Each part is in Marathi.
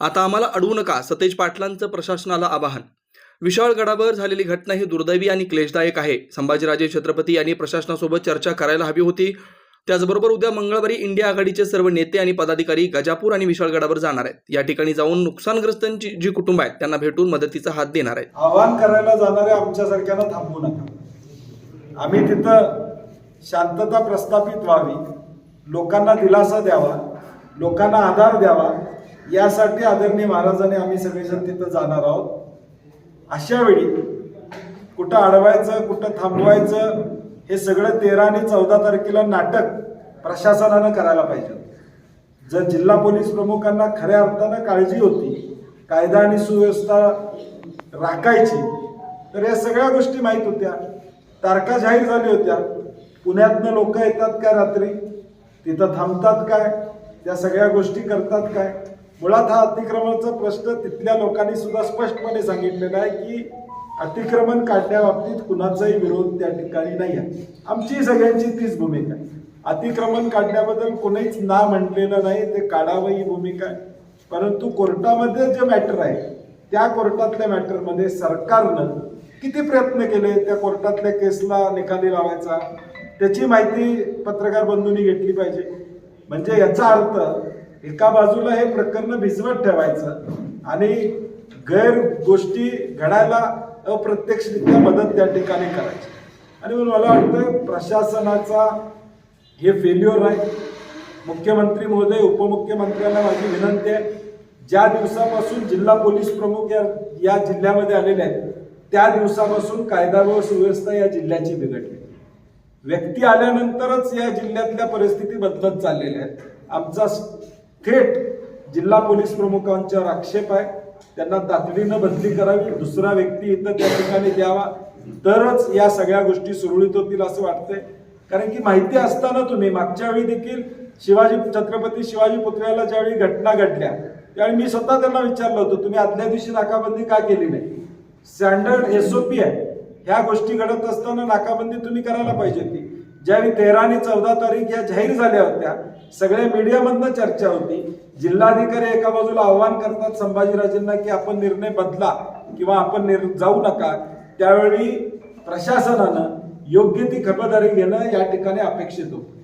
आता आम्हाला अडवू नका सतेज पाटलांचं प्रशासनाला आवाहन. विशाळगडावर झालेली घटना ही दुर्दैवी आणि क्लेशदायक आहे. संभाजीराजे छत्रपती यांनी प्रशासनासोबत चर्चा करायला हवी होती. त्याचबरोबर उद्या मंगळवारी इंडिया आघाडीचे सर्व नेते आणि पदाधिकारी गजापूर आणि विशाळगडावर जाणार आहेत. या ठिकाणी जाऊन नुकसानग्रस्तांची जी कुटुंब आहेत त्यांना भेटून मदतीचा हात देणार आहेत. आवाहन करायला जाणाऱ्या आमच्यासारख्यांना थांबवू नका. आम्ही तिथं शांतता प्रस्थापित व्हावी. लोकांना दिलासा द्यावा. लोकांना आधार द्यावा. यासाठी आदरणीय महाराजांनी आम्ही सगळेजण तिथं जाणार आहोत. अशा वेळी कुठं अडवायचं कुठं थांबवायचं हे सगळं तेरा आणि चौदा तारखेला नाटक प्रशासनानं करायला पाहिजे. जर जिल्हा पोलीस प्रमुखांना खऱ्या अर्थानं काळजी होती कायदा आणि सुव्यवस्था राखायची तर या सगळ्या गोष्टी माहीत होत्या. तारखा जाहीर झाल्या होत्या. पुण्यातनं लोक येतात काय रात्री? तिथं थांबतात काय? त्या सगळ्या गोष्टी करतात काय? मुळात हा अतिक्रमणाचा प्रश्न तिथल्या लोकांनी सुद्धा स्पष्टपणे सांगितलेला आहे की अतिक्रमण काढण्याबाबतीत कुणाचाही विरोध त्या ठिकाणी नाही आहे. आमची सगळ्यांची तीच भूमिका आहे. अतिक्रमण काढण्याबद्दल कोणीच ना म्हटलेलं नाही ते काढावं ही भूमिका आहे. परंतु कोर्टामध्ये जे मॅटर आहे त्या कोर्टातल्या मॅटरमध्ये सरकारनं किती प्रयत्न केले त्या कोर्टातल्या केसला निकाली लावायचा? त्याची माहिती पत्रकार बंधूंनी घेतली पाहिजे. म्हणजे याचा अर्थ एका बाजूला हे प्रकरण भिजवत ठेवायचं आणि गैर गोष्टी घडायला अप्रत्यक्षरित्या मदत त्या ठिकाणी करायची. आणि म्हणून मला वाटतं प्रशासनाचा हे फेल्युअर आहे. मुख्यमंत्री महोदय उपमुख्यमंत्र्यांना माझी विनंती आहे ज्या दिवसापासून जिल्हा पोलीस प्रमुख या या जिल्ह्यामध्ये आलेले आहेत त्या दिवसापासून कायदा व सुव्यवस्था या जिल्ह्याची बिघडली. व्यक्ती आल्यानंतरच या जिल्ह्यातल्या परिस्थिती बदलत चाललेल्या आहेत. आमचा थेट जिल्हा पोलीस प्रमुखांच्यावर आक्षेप आहे. त्यांना तातडीनं बदली करावी दुसरा व्यक्ती इथं त्या ठिकाणी द्यावा. तरच या सगळ्या गोष्टी सुरळीत होतील असं वाटतंय. कारण की माहिती असताना तुम्ही मागच्या वेळी देखील शिवाजी छत्रपती शिवाजी पुतळ्याला ज्यावेळी घटना घडल्या त्यावेळी मी स्वतः त्यांना विचारलं होतं तुम्ही आदल्या दिवशी नाकाबंदी का केली नाही? स्टँडर्ड एसओपी आहे. ह्या गोष्टी घडत असताना नाकाबंदी तुम्ही करायला पाहिजे ती ज्यावेळी तेरा आणि चौदा तारीख या जाहीर झाल्या होत्या सगळ्या मीडियामधनं चर्चा होती. जिल्हाधिकारी एका बाजूला आव्हान करतात संभाजीराजेंना की आपण निर्णय बदला किंवा आपण निर जाऊ नका. त्यावेळी प्रशासनानं योग्य ती खबरदारी घेणं या ठिकाणी अपेक्षित होतं.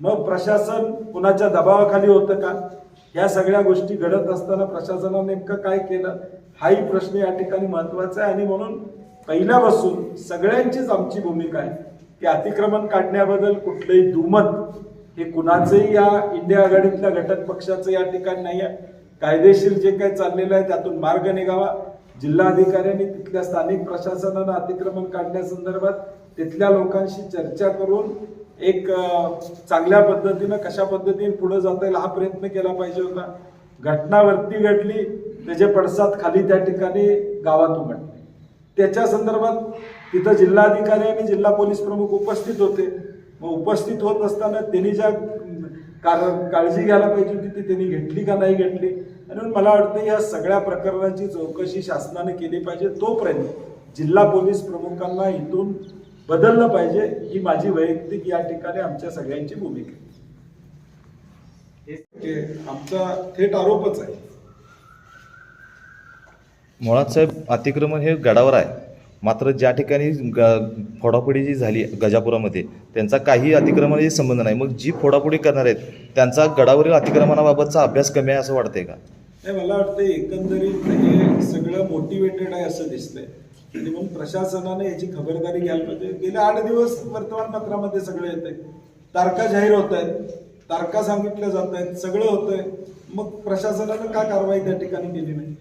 मग प्रशासन कुणाच्या दबावाखाली होतं का? ह्या सगळ्या गोष्टी घडत असताना प्रशासनानं नेमकं काय केलं? हाही प्रश्न या ठिकाणी महत्त्वाचा आहे आणि म्हणून पहिल्यापासून सगळ्यांचीच आमची भूमिका आहे. की अतिक्रमण काढण्याबद्दल कुठलंही दुमत हे कुणाचंही या इंडिया आघाडीतल्या घटक पक्षाचं या ठिकाणी नाही आहे. कायदेशीर जे काही चाललेलं आहे त्यातून मार्ग निघावा. जिल्हाधिकाऱ्यांनी तिथल्या स्थानिक प्रशासनानं अतिक्रमण काढण्यासंदर्भात तिथल्या लोकांशी चर्चा करून एक चांगल्या पद्धतीनं कशा पद्धतीने पुढे जाता येईल हा प्रयत्न केला पाहिजे होता. घटनावरती घडली त्याचे पडसाद खाली त्या ठिकाणी गावात उमटले. त्याच्या संदर्भात तिथं जिल्हाधिकारी आणि जिल्हा पोलीस प्रमुख उपस्थित होते. मग उपस्थित होत असताना त्यांनी ज्या कार- काळजी घ्यायला पाहिजे होती ती त्यांनी घेतली का नाही घेतली? आणि म्हणून मला वाटतं या सगळ्या प्रकरणाची चौकशी शासनाने केली पाहिजे. तोपर्यंत जिल्हा पोलीस प्रमुखांना इथून बदललं पाहिजे ही माझी वैयक्तिक या ठिकाणी आमच्या सगळ्यांची भूमिका आहे. आमचा थेट आरोपच आहे. मुळात साहेब अतिक्रमण हे गडावर आहे. मात्र ज्या ठिकाणी ग फोडाफोडी जी झाली गजापुरामध्ये त्यांचा काही अतिक्रमणाशी संबंध नाही. मग जी फोडाफोडी करणार आहेत त्यांचा गडावरील अतिक्रमणाबाबतचा अभ्यास कमी आहे असं वाटतंय का? नाही मला वाटतं एकंदरीत हे सगळं मोटिवेटेड आहे असं दिसतंय. आणि म्हणून प्रशासनाने याची खबरदारी घ्यायला पाहिजे. गेले आठ दिवस वर्तमानपत्रामध्ये सगळं येत आहे तारखा जाहीर होत आहेत तारखा सांगितल्या जात आहेत सगळं होतंय. मग प्रशासनानं का कारवाई त्या ठिकाणी केली नाही?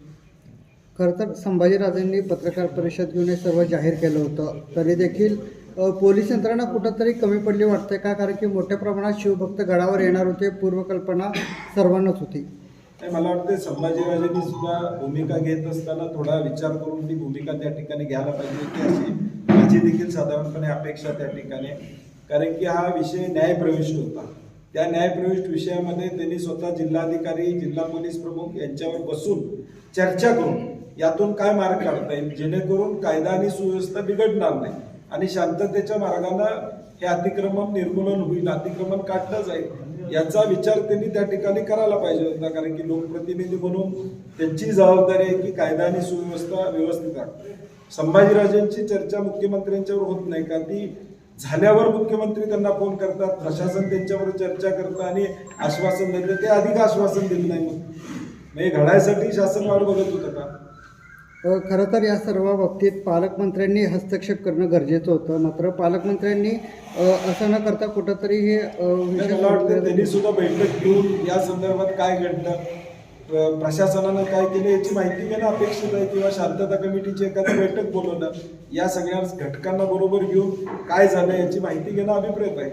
खरं तर संभाजीराजेंनी पत्रकार परिषद घेऊन हे सर्व जाहीर केलं होतं. तरी देखील पोलीस यंत्रणा कुठंतरी कमी पडली वाटते का? कारण की मोठ्या प्रमाणात शिवभक्त गडावर येणार होते पूर्वकल्पना सर्वांनाच होती. मला वाटतं संभाजीराजांनी सुद्धा भूमिका घेत असताना थोडा विचार करून ती भूमिका त्या ठिकाणी घ्यायला पाहिजे होती अशी माझी देखील साधारणपणे अपेक्षा त्या ठिकाणी. कारण की हा विषय न्यायप्रविष्ट होता. त्या न्यायप्रविष्ट विषयामध्ये त्यांनी स्वतः जिल्हाधिकारी जिल्हा पोलीस प्रमुख यांच्यावर बसून चर्चा करून यातून काय मार्ग काढता येईल? जेणेकरून कायदा आणि सुव्यवस्था बिघडणार नाही. आणि शांततेच्या मार्गानं हे अतिक्रमण निर्मूलन होईल अतिक्रमण काढलं जाईल याचा विचार त्यांनी त्या ठिकाणी करायला पाहिजे होता. कारण की लोकप्रतिनिधी म्हणून त्यांची जबाबदारी आहे की कायदा आणि सुव्यवस्था व्यवस्थित राखणे संभाजीराजेंची चर्चा मुख्यमंत्र्यांच्यावर होत नाही. का ती झाल्यावर मुख्यमंत्री त्यांना फोन करतात प्रशासन त्यांच्यावर चर्चा करतं आणि आश्वासन देतं. ते अधिक आश्वासन दिलं नाही मग म्हणजे घडायसाठी शासन वाढ बघत होतं का? खरं तर या सर्व बाबतीत पालकमंत्र्यांनी हस्तक्षेप करणं गरजेचं होतं. मात्र पालकमंत्र्यांनी असं न करता कुठंतरी हे मला वाटतं त्यांनी सुद्धा बैठक घेऊन या संदर्भात काय घडलं प्र- प्रशासनानं काय केलं याची माहिती घेणं अपेक्षित आहे किंवा शांतता कमिटीची एखादी बैठक बोलवणं या सगळ्या घटकांना बरोबर घेऊन काय झालं याची माहिती घेणं अभिप्रेत आहे.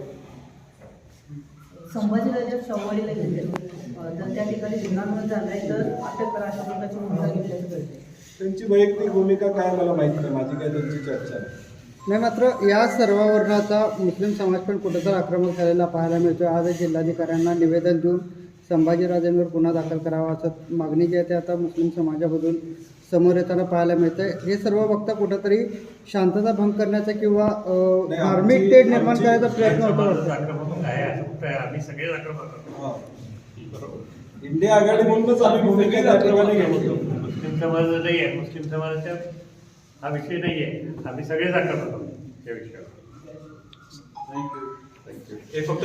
संभाजीराजे सोमवारीला घेतले तर त्या ठिकाणी गुन्हा झालाय तर अटक करा अशा प्रकारची भूमिका घेतल्याचं कळते त्यांची वैयक्तिक भूमिका काय मला माहीत नाही माझी काय त्यांची चर्चा नाही. नाही मात्र या सर्वावरून आता मुस्लिम समाज पण कुठंतरी आक्रमक झालेला पाहायला मिळतो आज जिल्हाधिकाऱ्यांना निवेदन देऊन संभाजीराजेंवर गुन्हा दाखल करावा असं मागणी जी आहे ते आता मुस्लिम समाजामधून समोर येताना पाहायला मिळतंय. हे सर्व बघता कुठंतरी शांतता भंग करण्याचा किंवा धार्मिक तेढ निर्माण करायचा प्रयत्न होतो. आम्ही हा. इंडिया आघाडी म्हणूनच आम्ही भूमिका मुस्लिम समाज नाही आहे. मुस्लिम समाजाच्या हा विषय नाही आहे. आम्ही सगळेच आक्रमक होतो या विषयावर. हे फक्त